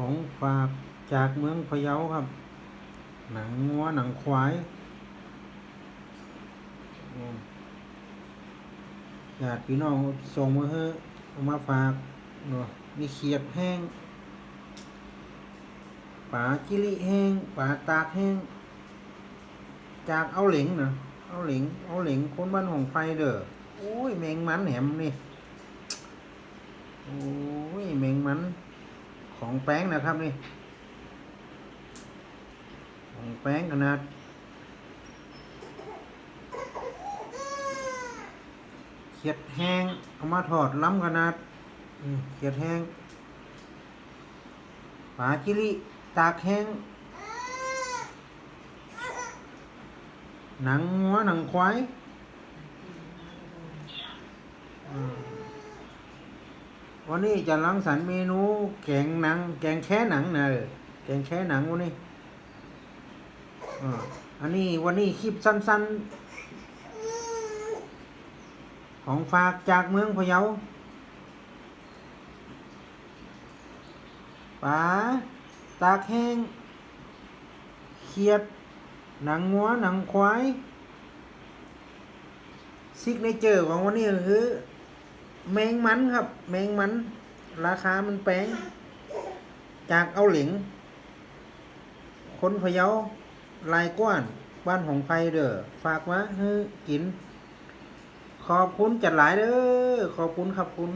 ของฝากจากเมืองพะเยาครับ หนังงัวหนังควายอืมญาติพี่น้องส่งมาให้เอามาฝากเนาะมีเขียดแห้งปลาจิลิแห้งปลาตากแห้ง จากเอาเหลงนะเอาเหลงเอาเหลงคนบ้านของไฟเด้อโอ้ยแมงมันแหมนี่ โอ้ยแมงมัน ของแป้งนะครับนี่ ของแป้งขนาดเขียดแห้งเอามาถอดล้ำขนาดเขียดแห้งปลาจิลิตากแห้งหนังงัวหนังควายอืม วันนี้จะรังสรรค์เมนูแกงหนัง แกงแค่หนังนออแกงแค่หนังวันนี้ออันนี้วันนี้คลิปสั้น ๆ ของฝากจากเมืองพะเยาปลาตากแห้งเขียด หนังงัวหนังควายซิกเนเจอร์ของวันนี้ก็คือ แมงมันครับ แมงมัน ราคามันแพงจากเอาเหลิง คนพะเยาลายก้านบ้านของไฟเด้อฝากมาให้กิน ขอบคุณจัดหลายเด้อขอบคุณครับคุณ